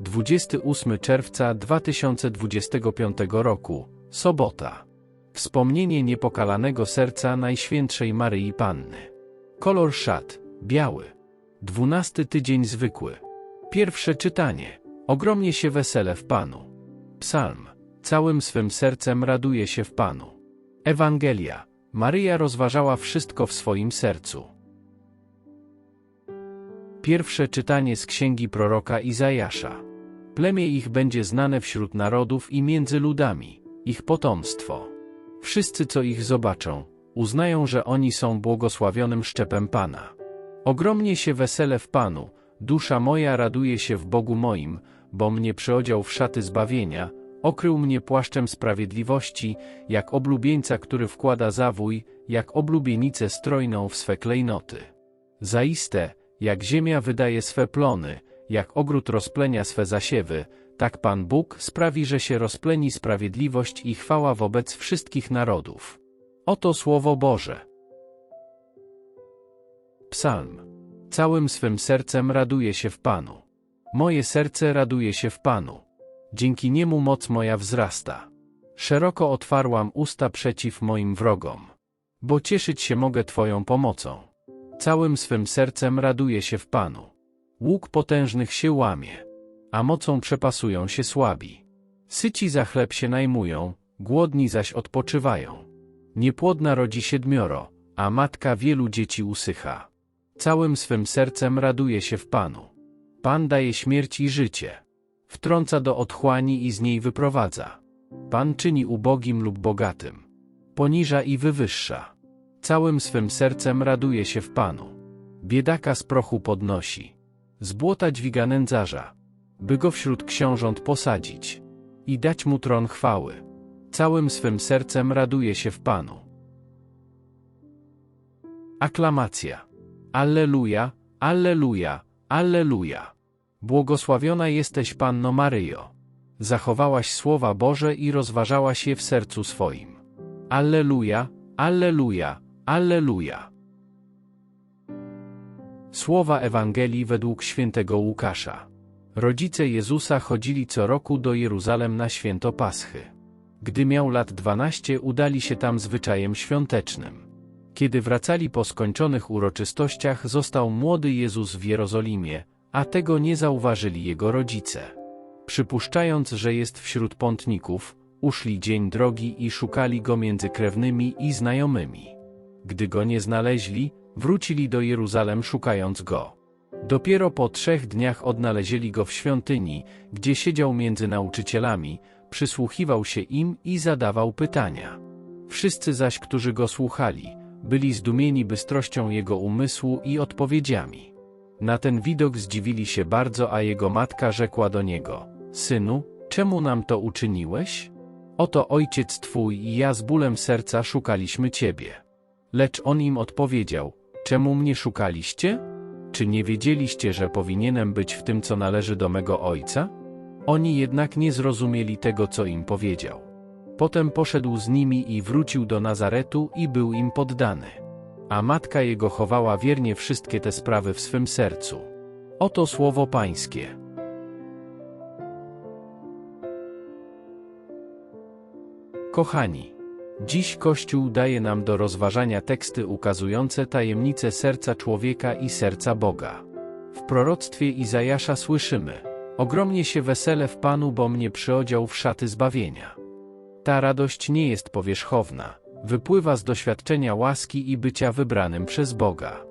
28 czerwca 2025 roku, sobota. Wspomnienie niepokalanego serca Najświętszej Maryi Panny. Kolor szat, biały. Dwunasty tydzień zwykły. Pierwsze czytanie. Ogromnie się wesele w Panu. Psalm. Całym swym sercem raduje się w Panu. Ewangelia. Maryja rozważała wszystko w swoim sercu. Pierwsze czytanie z księgi proroka Izajasza. Plemię ich będzie znane wśród narodów i między ludami, ich potomstwo. Wszyscy, co ich zobaczą, uznają, że oni są błogosławionym szczepem Pana. Ogromnie się wesele w Panu, dusza moja raduje się w Bogu moim, bo mnie przyodział w szaty zbawienia, okrył mnie płaszczem sprawiedliwości, jak oblubieńca, który wkłada zawój, jak oblubienicę strojną w swe klejnoty. Zaiste, jak ziemia wydaje swe plony, jak ogród rozplenia swe zasiewy, tak Pan Bóg sprawi, że się rozpleni sprawiedliwość i chwała wobec wszystkich narodów. Oto Słowo Boże. Psalm. Całym swym sercem raduje się w Panu. Moje serce raduje się w Panu. Dzięki niemu moc moja wzrasta. Szeroko otwarłam usta przeciw moim wrogom. Bo cieszyć się mogę Twoją pomocą. Całym swym sercem raduje się w Panu. Łuk potężnych się łamie, a mocą przepasują się słabi. Syci za chleb się najmują, głodni zaś odpoczywają. Niepłodna rodzi siedmioro, a matka wielu dzieci usycha. Całym swym sercem raduje się w Panu. Pan daje śmierć i życie. Wtrąca do otchłani i z niej wyprowadza. Pan czyni ubogim lub bogatym. Poniża i wywyższa. Całym swym sercem raduje się w Panu. Biedaka z prochu podnosi. Z błota dźwiga nędzarza, by go wśród książąt posadzić i dać mu tron chwały. Całym swym sercem raduje się w Panu. Aklamacja. Alleluja, Alleluja, Alleluja. Błogosławiona jesteś Panno Maryjo. Zachowałaś słowa Boże i rozważałaś je w sercu swoim. Alleluja, Alleluja, Alleluja. Słowa Ewangelii według świętego Łukasza. Rodzice Jezusa chodzili co roku do Jeruzalem na święto Paschy. Gdy miał lat dwanaście, udali się tam zwyczajem świątecznym. Kiedy wracali po skończonych uroczystościach, został młody Jezus w Jerozolimie, a tego nie zauważyli jego rodzice. Przypuszczając, że jest wśród pątników, uszli dzień drogi i szukali go między krewnymi i znajomymi. Gdy go nie znaleźli, wrócili do Jeruzalem szukając go. Dopiero po trzech dniach odnaleźli go w świątyni, gdzie siedział między nauczycielami, przysłuchiwał się im i zadawał pytania. Wszyscy zaś, którzy go słuchali, byli zdumieni bystrością jego umysłu i odpowiedziami. Na ten widok zdziwili się bardzo, a jego matka rzekła do niego: Synu, czemu nam to uczyniłeś? Oto ojciec twój i ja z bólem serca szukaliśmy ciebie. Lecz on im odpowiedział: Czemu mnie szukaliście? Czy nie wiedzieliście, że powinienem być w tym, co należy do mego ojca? Oni jednak nie zrozumieli tego, co im powiedział. Potem poszedł z nimi i wrócił do Nazaretu i był im poddany. A matka jego chowała wiernie wszystkie te sprawy w swym sercu. Oto słowo Pańskie. Kochani, dziś Kościół daje nam do rozważania teksty ukazujące tajemnice serca człowieka i serca Boga. W proroctwie Izajasza słyszymy: Ogromnie się wesele w Panu, bo mnie przyodział w szaty zbawienia. Ta radość nie jest powierzchowna, wypływa z doświadczenia łaski i bycia wybranym przez Boga.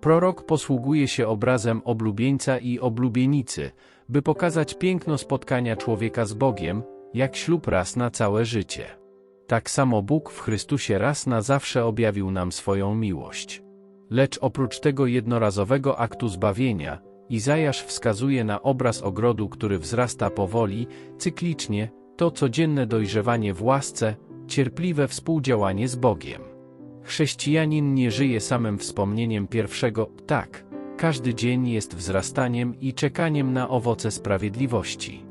Prorok posługuje się obrazem oblubieńca i oblubienicy, by pokazać piękno spotkania człowieka z Bogiem, jak ślub raz na całe życie. Tak samo Bóg w Chrystusie raz na zawsze objawił nam swoją miłość. Lecz oprócz tego jednorazowego aktu zbawienia, Izajasz wskazuje na obraz ogrodu, który wzrasta powoli, cyklicznie, to codzienne dojrzewanie w łasce, cierpliwe współdziałanie z Bogiem. Chrześcijanin nie żyje samym wspomnieniem pierwszego, tak, każdy dzień jest wzrastaniem i czekaniem na owoce sprawiedliwości.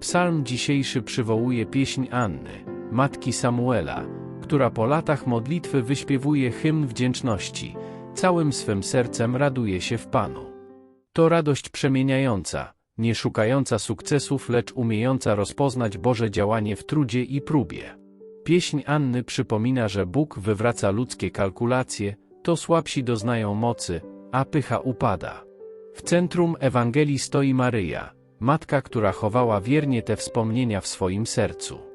Psalm dzisiejszy przywołuje pieśń Anny, matki Samuela, która po latach modlitwy wyśpiewuje hymn wdzięczności, całym swym sercem raduje się w Panu. To radość przemieniająca, nie szukająca sukcesów, lecz umiejąca rozpoznać Boże działanie w trudzie i próbie. Pieśń Anny przypomina, że Bóg wywraca ludzkie kalkulacje, to słabsi doznają mocy, a pycha upada. W centrum Ewangelii stoi Maryja, matka, która chowała wiernie te wspomnienia w swoim sercu.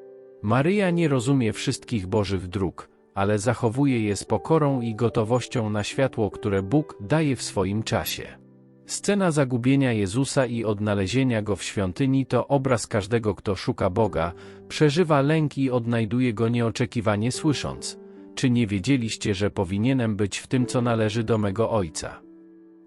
Maryja nie rozumie wszystkich Bożych dróg, ale zachowuje je z pokorą i gotowością na światło, które Bóg daje w swoim czasie. Scena zagubienia Jezusa i odnalezienia Go w świątyni to obraz każdego, kto szuka Boga, przeżywa lęk i odnajduje Go nieoczekiwanie słysząc. Czy nie wiedzieliście, że powinienem być w tym, co należy do mego Ojca?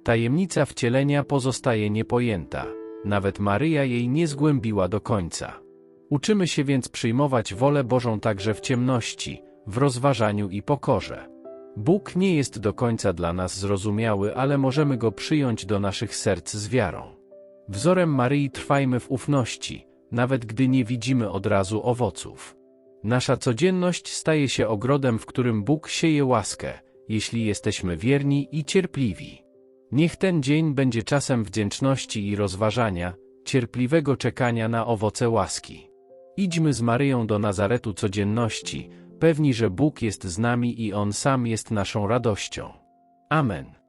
Tajemnica wcielenia pozostaje niepojęta. Nawet Maryja jej nie zgłębiła do końca. Uczymy się więc przyjmować wolę Bożą także w ciemności, w rozważaniu i pokorze. Bóg nie jest do końca dla nas zrozumiały, ale możemy Go przyjąć do naszych serc z wiarą. Wzorem Maryi trwajmy w ufności, nawet gdy nie widzimy od razu owoców. Nasza codzienność staje się ogrodem, w którym Bóg sieje łaskę, jeśli jesteśmy wierni i cierpliwi. Niech ten dzień będzie czasem wdzięczności i rozważania, cierpliwego czekania na owoce łaski. Idźmy z Maryją do Nazaretu codzienności, pewni, że Bóg jest z nami i On sam jest naszą radością. Amen.